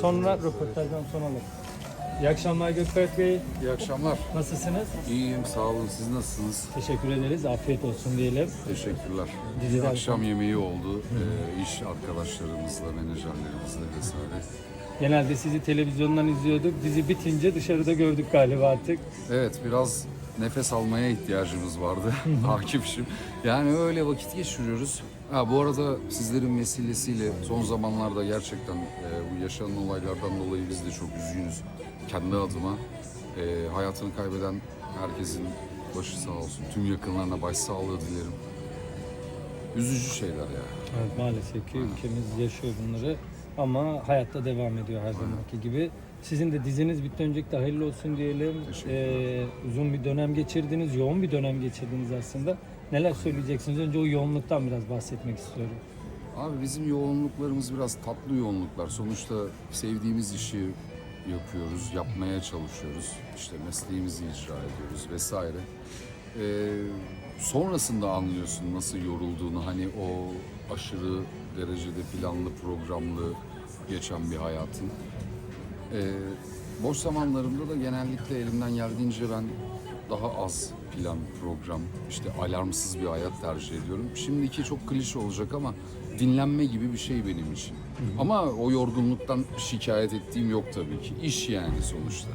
Sonra röportajdan sonra alalım. İyi akşamlar Gökberk Bey. İyi akşamlar. Nasılsınız? İyiyim, sağ olun. Siz nasılsınız? Teşekkür ederiz. Afiyet olsun diyelim. Teşekkürler. Diziden Akşam yemeği oldu. Ee, iş arkadaşlarımızla, menajerlerimizle vesaire. Genelde sizi televizyondan izliyorduk. Dizi bitince dışarıda gördük galiba artık. Evet, biraz nefes almaya ihtiyacımız vardı. Akif'şim. Yani öyle vakit geçiriyoruz. Ha, bu arada sizlerin vesilesiyle son zamanlarda gerçekten e, bu yaşanan olaylardan dolayı biz de çok üzgünüz. Kendi adıma e, hayatını kaybeden herkesin başı sağ olsun. Tüm yakınlarına başsağlığı dilerim. Üzücü şeyler ya. Evet, maalesef ki ülkemiz yaşıyor bunları. Ama hayatta devam ediyor her zamanki gibi. Sizin de diziniz bitti. Öncelikle hayırlı olsun diyelim. Ee, uzun bir dönem geçirdiniz. Yoğun bir dönem geçirdiniz aslında. Neler söyleyeceksiniz? Önce o yoğunluktan biraz bahsetmek istiyorum. Abi bizim yoğunluklarımız biraz tatlı yoğunluklar. Sonuçta sevdiğimiz işi yapıyoruz, yapmaya çalışıyoruz. İşte mesleğimizi icra ediyoruz vesaire. Ee, sonrasında anlıyorsun nasıl yorulduğunu. Hani o aşırı derecede planlı, programlı geçen bir hayatın. Ee, boş zamanlarımda da genellikle elimden geldiğince ben daha az plan, program, işte alarmsız bir hayat tercih ediyorum. Şimdiki çok klişe olacak ama dinlenme gibi bir şey benim için. Ama o yorgunluktan şikayet ettiğim yok tabii ki. İş yani sonuçta.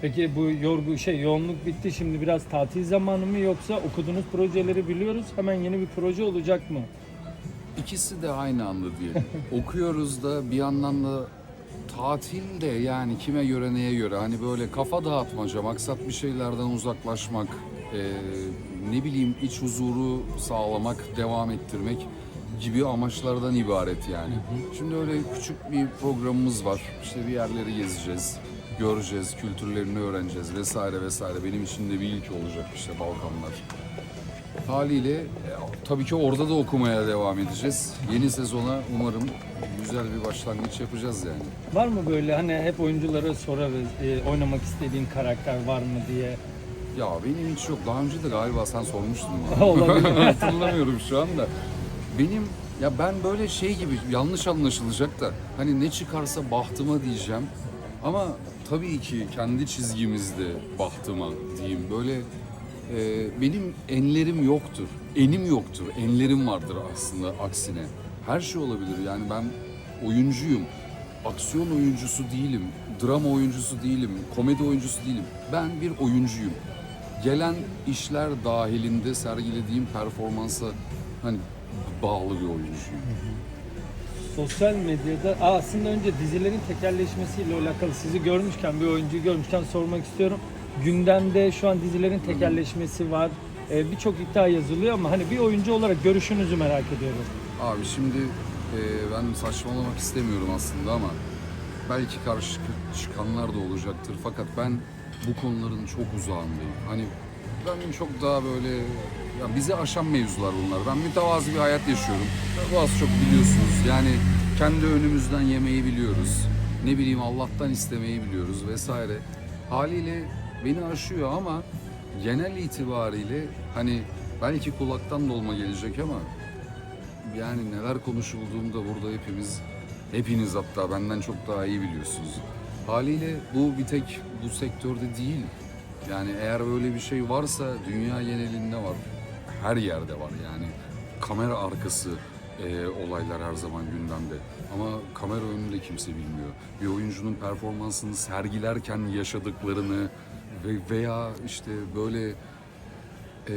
Peki bu yorgu şey yoğunluk bitti. Şimdi biraz tatil zamanı mı yoksa okuduğunuz projeleri biliyoruz. Hemen yeni bir proje olacak mı? İkisi de aynı anda diyelim. Okuyoruz da bir yandan da tatil de yani kime göre neye göre hani böyle kafa dağıtmaca, maksat bir şeylerden uzaklaşmak, eee, ne bileyim iç huzuru sağlamak, devam ettirmek gibi amaçlardan ibaret yani. Şimdi öyle küçük bir programımız var. İşte bir yerleri gezeceğiz, göreceğiz, kültürlerini öğreneceğiz vesaire vesaire. Benim için de bir ilk olacak işte Balkanlar. Haliyle e, tabii ki orada da okumaya devam edeceğiz. Yeni sezona umarım güzel bir başlangıç yapacağız yani. Var mı böyle hani hep oyunculara sorarız e, oynamak istediğin karakter var mı diye. Ya benim hiç yok. Daha önce de galiba sen sormuştun bana. Olabilir. Hatırlamıyorum şu anda. Benim ya ben böyle şey gibi yanlış anlaşılacak da hani ne çıkarsa bahtıma diyeceğim. Ama tabii ki kendi çizgimizde bahtıma diyeyim. Böyle e, benim enlerim yoktur. Enim yoktur. Enlerim vardır aslında aksine. Her şey olabilir. Yani ben oyuncuyum. Aksiyon oyuncusu değilim. Drama oyuncusu değilim. Komedi oyuncusu değilim. Ben bir oyuncuyum. Gelen işler dahilinde sergilediğim performansa hani bağlı bir oyuncuyum. Sosyal medyada aslında önce dizilerin tekerleşmesiyle alakalı sizi görmüşken bir oyuncuyu görmüşken sormak istiyorum. Gündemde şu an dizilerin tekerleşmesi var. Ee, Birçok iddia yazılıyor ama hani bir oyuncu olarak görüşünüzü merak ediyorum. Abi şimdi e, ben saçmalamak istemiyorum aslında ama belki karşı çık- çıkanlar da olacaktır. Fakat ben bu konuların çok uzağındayım. Hani ben çok daha böyle ya bizi aşan mevzular bunlar. Ben mütevazi bir hayat yaşıyorum. Bu az çok biliyorsunuz. Yani kendi önümüzden yemeyi biliyoruz. Ne bileyim Allah'tan istemeyi biliyoruz vesaire. Haliyle beni aşıyor ama genel itibariyle hani belki kulaktan dolma gelecek ama yani neler konuşulduğunu da burada hepimiz, hepiniz hatta benden çok daha iyi biliyorsunuz. Haliyle bu bir tek bu sektörde değil. Yani eğer böyle bir şey varsa dünya genelinde var. Her yerde var yani. Kamera arkası e, olaylar her zaman gündemde. Ama kamera önünde kimse bilmiyor. Bir oyuncunun performansını sergilerken yaşadıklarını ve veya işte böyle e,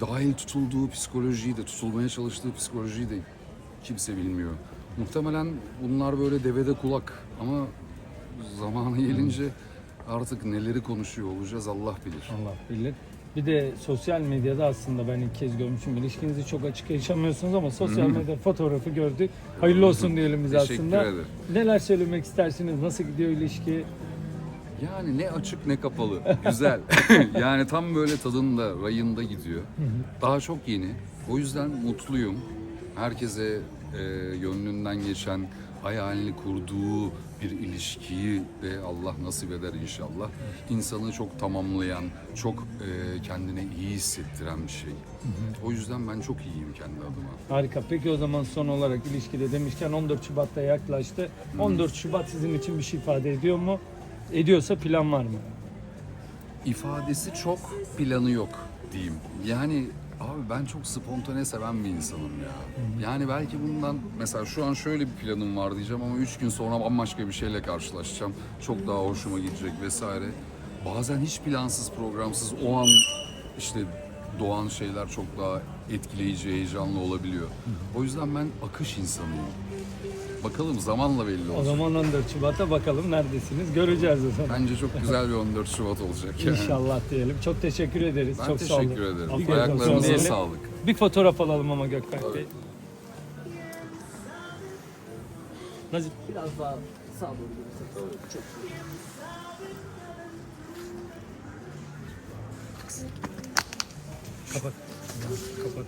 dahil tutulduğu psikolojiyi de, tutulmaya çalıştığı psikolojiyi de kimse bilmiyor. Muhtemelen bunlar böyle devede kulak ama zamanı gelince artık neleri konuşuyor olacağız Allah bilir. Allah bilir. Bir de sosyal medyada aslında ben ilk kez görmüşüm. İlişkinizi çok açık yaşamıyorsunuz ama sosyal medyada fotoğrafı gördük. Hayırlı olsun diyelim biz Teşekkür aslında. ederim. Neler söylemek istersiniz? Nasıl gidiyor ilişki? Yani ne açık ne kapalı. Güzel. yani tam böyle tadında, rayında gidiyor. Daha çok yeni. O yüzden mutluyum. Herkese e, gönlünden geçen hayalini kurduğu bir ilişkiyi de Allah nasip eder inşallah. İnsanı çok tamamlayan, çok e, kendine iyi hissettiren bir şey. O yüzden ben çok iyiyim kendi adıma. Harika. Peki o zaman son olarak ilişkide demişken 14 Şubat'ta yaklaştı. 14 Şubat sizin için bir şey ifade ediyor mu? Ediyorsa plan var mı? ifadesi çok, planı yok diyeyim. Yani abi ben çok spontane seven bir insanım ya. Yani belki bundan mesela şu an şöyle bir planım var diyeceğim ama üç gün sonra bambaşka bir şeyle karşılaşacağım. Çok daha hoşuma gidecek vesaire. Bazen hiç plansız, programsız o an işte doğan şeyler çok daha etkileyici, heyecanlı olabiliyor. O yüzden ben akış insanıyım. Bakalım zamanla belli O olacak. zaman 14 Şubat'a bakalım neredesiniz? Göreceğiz o zaman. Bence çok güzel bir 14 Şubat olacak yani. İnşallah diyelim. Çok teşekkür ederiz. Ben Çok sağ olun. teşekkür ederim. Afiyet olsun Ayaklarınıza diyelim. sağlık. Bir fotoğraf alalım ama Gökberk Bey. Nazif Biraz daha sağa doğru gidersek. Çok iyi. kapat. Kapat.